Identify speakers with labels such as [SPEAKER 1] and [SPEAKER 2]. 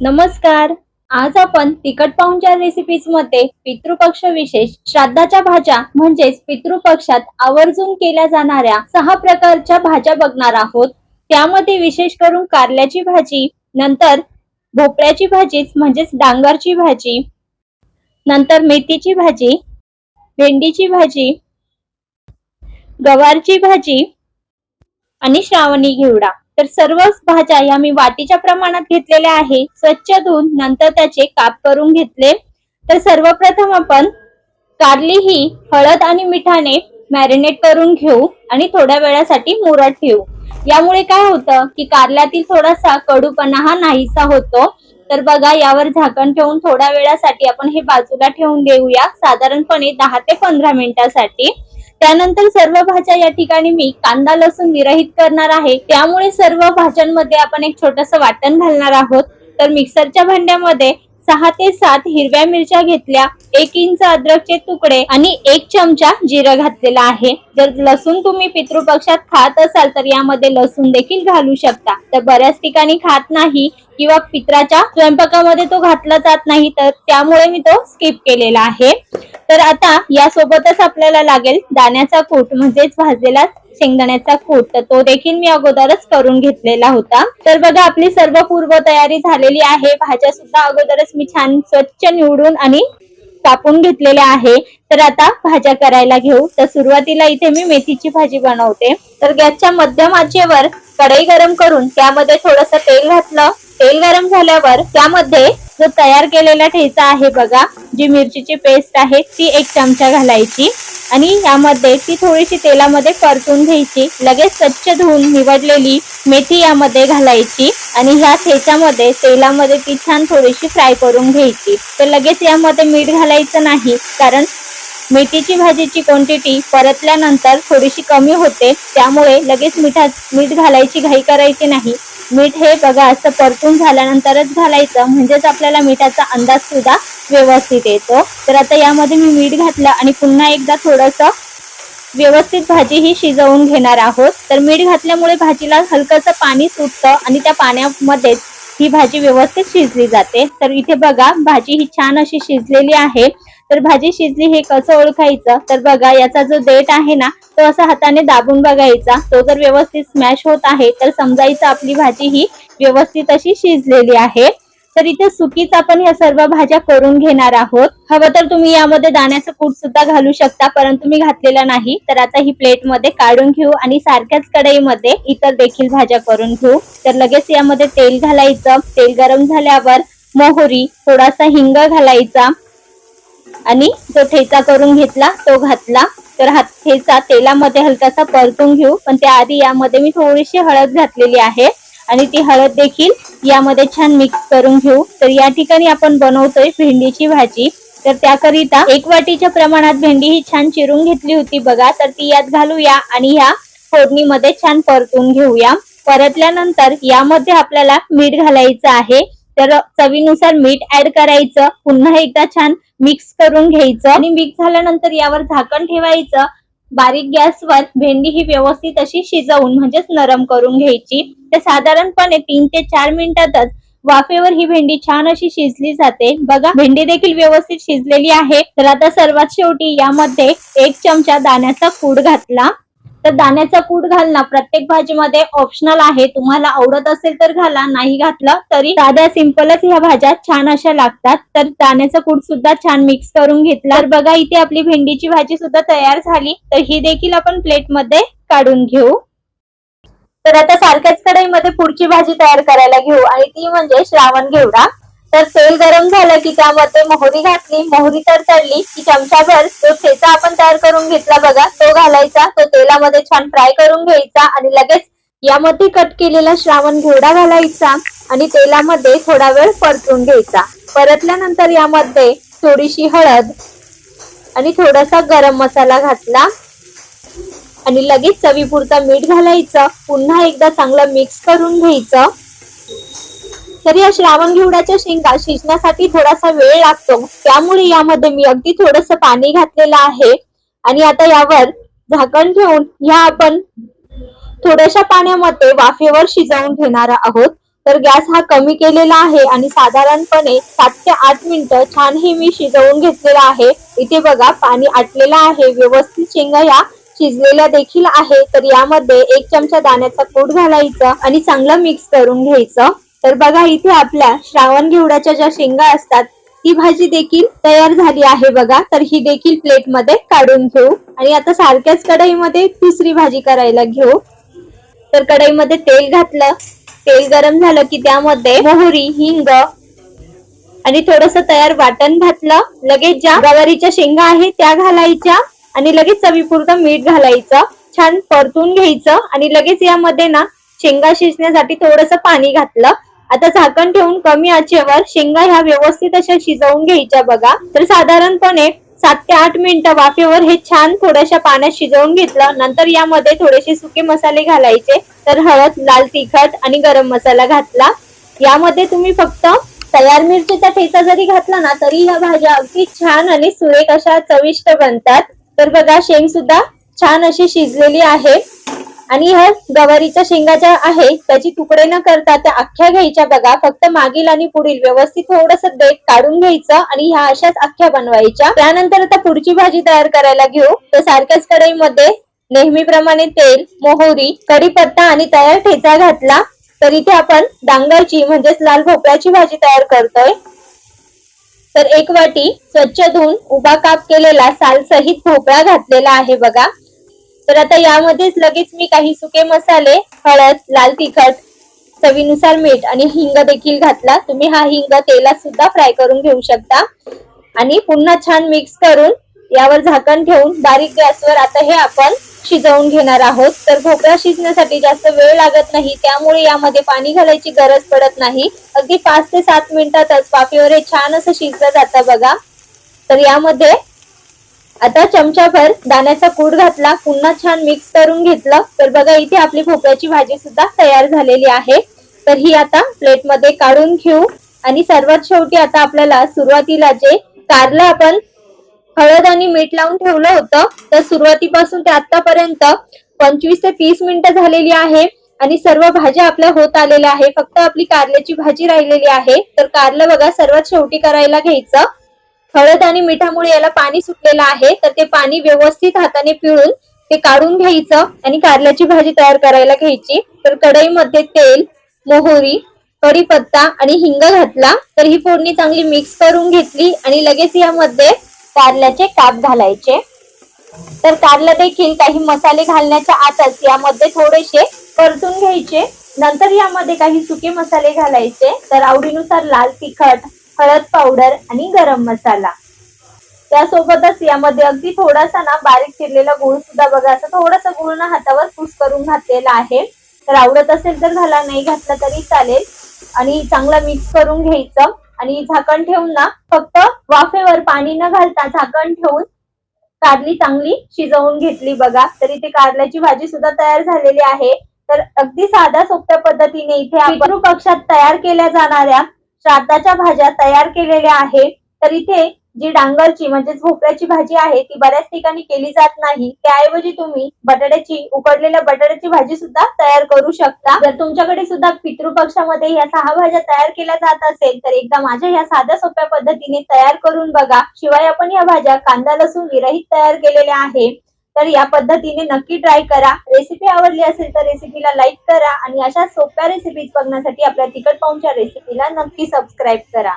[SPEAKER 1] नमस्कार. आज आपण तिखट पाहुणच्या रेसिपीजमध्ये पितृपक्ष विशेष श्राद्धाच्या भाज्या म्हणजेच पितृपक्षात आवर्जून केल्या जाणाऱ्या सहा प्रकारच्या भाज्या बघणार आहोत. त्यामध्ये विशेष करून कारल्याची भाजी नंतर भोपळ्याची भाजी म्हणजेच डांगरची भाजी नंतर मेथीची भाजी भेंडीची भाजी गवारची भाजी आणि श्रावणी घेवडा. तर सर्व भाज्या या मी वाटीच्या प्रमाणात घेतलेल्या आहे. स्वच्छ धुवून नंतर त्याचे काप करून घेतले. तर सर्वप्रथम आपण कारली ही हळद आणि मिठाने मॅरिनेट करून घेऊ आणि थोड्या वेळासाठी मुरत ठेवू. यामुळे काय होतं की कारल्यातील थोडासा कडूपणा हा नाहीसा होतो. तर बघा यावर झाकण ठेवून थोड्या वेळासाठी आपण हे बाजूला ठेवून देऊया. साधारणपणे दहा ते पंधरा मिनिटासाठी. त्यानंतर सर्व भाज्या या ठिकाणी मी कांदा लसूण विरहित करणार आहे. त्यामुळे सर्व भाज्यांमध्ये आपण एक छोटस वाटण घालणार आहोत. तर मिक्सरच्या भांड्यामध्ये सहा ते सात हिरव्या मिरच्या घेतल्या एक इंच अद्रकचे तुकडे आणि एक चमचा जिरं घातलेला आहे. जर लसूण तुम्ही पितृपक्षात खात असाल तर यामध्ये लसूण देखील घालू शकता. तर बऱ्याच ठिकाणी खात नाही किंवा पित्राच्या स्वयंपाकामध्ये तो घातला जात नाही तर त्यामुळे मी तो स्किप केलेला आहे. तर आता यासोबतच आपल्याला लागेल दाण्याचा कूट म्हणजेच भाजलेला शेंगदाण्याचा कूट. तर तो देखील मी अगोदरच करून घेतलेला होता. तर बघा आपली सर्व पूर्व तयारी झालेली आहे. भाज्या सुद्धा अगोदरच मी छान स्वच्छ निवडून आणि कापून घेतलेल्या आहे. तर आता भाज्या करायला घेऊ. तर सुरुवातीला इथे मी मेथीची भाजी बनवते. तर गॅसच्या मध्यम आचेवर कढई गरम करून त्यामध्ये थोडस तेल घातलं. तेल गरम झाल्यावर त्यामध्ये जो तयार केलेला ठेचा आहे बघा जी मिरचीची पेस्ट आहे ती एक चमचा घालायची. आणि यामध्ये ती थोडीशी तेलामध्ये परतून घ्यायची. लगेच स्वच्छ धुवून निवडलेली मेथी यामध्ये घालायची. आणि ह्या ठेच्यामध्ये तेलामध्ये ती छान थोडीशी फ्राय करून घ्यायची. तर लगेच यामध्ये मीठ घालायचं नाही कारण मेथीची भाजीची क्वांटिटी परतल्यानंतर थोडीशी कमी होते. त्यामुळे लगेच मिठात मीठ घालायची घाई करायची नाही. मीठ हे बघा असं परतून झाल्यानंतरच घालायचं. म्हणजेच आपल्याला मिठाचा अंदाज सुद्धा व्यवस्थित येतो. तर आता यामध्ये मी मीठ घातलं आणि पुन्हा एकदा थोडस व्यवस्थित भाजी ही शिजवून घेणार आहोत. तर मीठ घातल्यामुळे भाजीला हलकस पाणी सुटतं आणि त्या पाण्यामध्येच ही भाजी व्यवस्थित शिजली जाते. तर इथे बघा भाजी ही छान अशी शिजलेली आहे. तर भाजी शिजली हे कसं ओळखायचं? तर बघा याचा जो देठ आहे ना तो असा हाताने दाबून बघायचा. तो जर व्यवस्थित स्मॅश होत आहे तर समजायचं आपली भाजी ही व्यवस्थित अशी शिजलेली आहे. तर इथे सुकीच आपण ह्या सर्व भाज्या करून घेणार आहोत. हवं तर तुम्ही यामध्ये दाण्याचं कूट सुद्धा घालू शकता परंतु मी घातलेला नाही. तर आता ही प्लेटमध्ये काढून घेऊ आणि सारख्याच कढईमध्ये इतर देखील भाज्या करून घेऊ. तर लगेच यामध्ये तेल घालायचं. तेल गरम झाल्यावर मोहरी थोडासा हिंग घालायचा. आणि जो ठेचा करून घेतला तो घातला. तर हा ठेचा तेलामध्ये हलकासा परतून घेऊ. पण त्याआधी यामध्ये मी थोडीशी हळद घातलेली आहे. आणि ती हळद देखील यामध्ये छान मिक्स करून घेऊ. तर या ठिकाणी आपण बनवतोय भेंडीची भाजी. तर त्याकरिता एक वाटीच्या प्रमाणात भेंडी ही छान चिरून घेतली होती बघा. तर ती यात घालूया आणि ह्या फोडणीमध्ये छान परतून घेऊया. परतल्यानंतर यामध्ये आपल्याला मीठ घालायचं आहे. तर चवीनुसार मीठ ऍड करायचं. पुन्हा एकदा छान मिक्स करून घ्यायचं. आणि मिक्स झाल्यानंतर यावर झाकण ठेवायचं. बारीक गॅसवर भेंडी ही व्यवस्थित अशी शिजवून म्हणजेच नरम करून घ्यायची. तर साधारणपणे तीन ते चार मिनिटातच वाफेवर ही भेंडी छान अशी शिजली जाते. बघा भेंडी देखील व्यवस्थित शिजलेली आहे. तर आता सर्वात शेवटी यामध्ये एक चमचा दाण्याचा कूड घातला. तर दाण्याचा कूट घालणं प्रत्येक भाजीमध्ये ऑप्शनल आहे. तुम्हाला आवडत असेल तर घाला नाही घातलं तरी साध्या सिंपलच ह्या भाज्या छान अशा लागतात. तर दाण्याचा कूट सुद्धा छान मिक्स करून घेतला. तर बघा इथे आपली भेंडीची भाजी सुद्धा तयार झाली. तर ही देखील आपण प्लेटमध्ये काढून घेऊ. तर आता सारख्याच कढईमध्ये पुढची भाजी तयार करायला घेऊ. आणि ती म्हणजे श्रावण घेवडा. तर तेल गरम झालं की त्यामध्ये मोहरी घातली मोहरी तर चढली की चमचाभर जो ठेचा आपण तयार करून घेतला बघा तो घालायचा तो तेलामध्ये छान फ्राय करून घ्यायचा आणि लगेच यामध्ये कट केलेला श्रावण घेवडा घालायचा आणि तेलामध्ये थोडा वेळ परतून घ्यायचा. परतल्यानंतर यामध्ये थोडीशी हळद आणि थोडासा गरम मसाला घातला आणि लगेच चवीपुरता मीठ घालायचं. पुन्हा एकदा चांगलं मिक्स करून घ्यायचं. तर या श्रावण घेवड्याच्या शेंगा शिजण्यासाठी थोडासा वेळ लागतो. त्यामुळे यामध्ये मी अगदी थोडस पाणी घातलेलं आहे. आणि आता यावर झाकण ठेवून ह्या आपण थोड्याशा पाण्यामध्ये वाफेवर शिजवून घेणार आहोत. तर गॅस हा कमी केलेला आहे आणि साधारणपणे सात ते आठ मिनिटं छान हे मी शिजवून घेतलेलं आहे. इथे बघा पाणी आटलेलं आहे. व्यवस्थित शेंगा ह्या शिजलेल्या देखील आहे. तर यामध्ये एक चमचा दाण्याचा कूट घालायचा आणि चांगलं मिक्स करून घ्यायचं. तर बघा इथे आपल्या श्रावण घेवड्याच्या ज्या शेंगा असतात ती भाजी देखील तयार झाली आहे बघा. तर ही देखील प्लेटमध्ये काढून घेऊ. आणि आता सारख्याच कढईमध्ये तिसरी भाजी करायला घेऊ. तर कढईमध्ये तेल घातलं. तेल गरम झालं की त्यामध्ये मोहरी हिंग आणि थोडस तयार वाटण घातलं. लगेच ज्या गवारीच्या शेंगा आहे त्या घालायच्या आणि लगेच चवीपुरतं मीठ घालायचं. छान परतून घ्यायचं आणि लगेच यामध्ये ना शेंगा शिजण्यासाठी थोडस पाणी घातलं. आता झाकण ठेवून कमी आचेवर शेंगा ह्या व्यवस्थित अशा शिजवून घ्यायच्या बघा. तर साधारणपणे सात ते आठ मिनिटं वाफेवर हे छान थोड्याशा पाण्यात शिजवून घेतलं. नंतर यामध्ये थोडेसे सुके मसाले घालायचे. तर हळद लाल तिखट आणि गरम मसाला घातला. यामध्ये तुम्ही फक्त तयार मिरचीचा ठेचा जरी घातला ना तरी ह्या भाज्या अगदी छान आणि सुरेख अशा चविष्ट बनतात. तर बघा शेंग सुद्धा छान अशी शिजलेली आहे. आणि ह्या गवारीच्या शेंगा ज्या आहे त्याची तुकडे न करता त्या अख्ख्या घ्यायच्या. बघा फक्त मागील आणि पुढील व्यवस्थित थोडस देठ काढून घ्यायचं आणि ह्या अशाच अख्ख्या बनवायच्या. त्यानंतर आता पुढची भाजी तयार करायला घेऊ. तर सारख्याच कढईमध्ये नेहमीप्रमाणे तेल मोहरी कढीपत्ता आणि तयार ठेचा घातला. तर इथे आपण डांगरची म्हणजेच लाल भोपळ्याची भाजी तयार करतोय. तर एक वाटी स्वच्छ धुवून उभा काप केलेला सालसहित भोपळा घातलेला आहे बघा. तर आता यामध्येच लगेच मी काही सुके मसाले हळद लाल तिखट चवीनुसार मीठ आणि हिंग देखील घातला. तुम्ही हा हिंग तेलात सुद्धा फ्राय करून घेऊ शकता. आणि पुन्हा छान मिक्स करून यावर झाकण ठेवून बारीक गॅसवर आता हे आपण शिजवून घेणार आहोत. तर भोपळा शिजण्यासाठी जास्त वेळ लागत नाही त्यामुळे यामध्ये पाणी घालायची गरज पडत नाही. अगदी पाच ते सात मिनिटातच वाफेवर हे छान असं शिजलं जातं बघा. तर यामध्ये आता चमचाभर दाण्याचा कूड घातला पुन्हा छान मिक्स करून घेतलं. तर बघा इथे आपली भोपळ्याची भाजी सुद्धा तयार झालेली आहे. तर ही आता प्लेटमध्ये काढून घेऊ. आणि सर्वात शेवटी आता आपल्याला सुरुवातीला जे कारलं आपण हळद आणि मीठ लावून ठेवलं होतं तर सुरुवातीपासून ते आतापर्यंत पंचवीस ते तीस मिनिटं झालेली आहे. आणि सर्व भाज्या आपल्या होत आलेल्या आहे. फक्त आपली कारल्याची भाजी राहिलेली आहे. तर कारलं बघा सर्वात शेवटी करायला घ्यायचं. हळद आणि मिठामुळे याला पाणी सुटलेलं आहे तर ते पाणी व्यवस्थित हाताने पिळून ते काढून घ्यायचं आणि कारल्याची भाजी तयार करायला घ्यायची. तर कढईमध्ये तेल मोहरी कढीपत्ता आणि हिंग घातला तर ही फोडणी चांगली मिक्स करून घेतली आणि लगेच यामध्ये कारल्याचे काप घालायचे. तर कारला देखील काही मसाले घालण्याच्या आतच यामध्ये थोडेसे परतून घ्यायचे. नंतर यामध्ये काही सुके मसाले घालायचे. तर आवडीनुसार लाल तिखट हळद पावडर आणि गरम मसाला. त्यासोबतच यामध्ये अगदी थोडासा ना बारीक चिरलेला गुळ सुद्धा बघा असं थोडासा गुळ ना हातावर पुस करून घातलेला आहे. तर आवडत असेल तर घाला नाही घातला तरी चालेल. आणि चांगला मिक्स करून घ्यायचं. आणि झाकण ठेवून ना फक्त वाफेवर पाणी न घालता झाकण ठेवून कारली चांगली शिजवून घेतली बघा. तरी इथे कारल्याची भाजी सुद्धा तयार झालेली आहे. तर अगदी साध्या सोप्या पद्धतीने इथे पितृ पक्षात तयार केल्या जाणाऱ्या श्राद्धाच्या भाज्या तयार केलेल्या आहेत तर इथे जी डांगरची म्हणजे भोपळ्याची भाजी आहे ती बऱ्याच ठिकाणी केली जात नाही. त्याऐवजी तुम्ही बटाट्याची उकडलेल्या बटाट्याची भाजी सुद्धा तयार करू शकता. जर तुमच्याकडे सुद्धा पितृपक्षामध्ये या सहा भाज्या तयार केल्या जात असेल तर एकदा माझ्या ह्या साध्या सोप्या पद्धतीने तयार करून बघा. शिवाय आपण या भाज्या कांदा लसूण विरहित तयार केलेल्या आहे तर या पद्धतीने नक्की ट्राय करा. रेसिपी आवडली असेल तर रेसिपीला लाईक करा आणि अशा सोप्या रेसिपीज बघण्यासाठी आपल्या तिखट पाहुणच्या रेसिपीला नक्की सबस्क्राईब करा.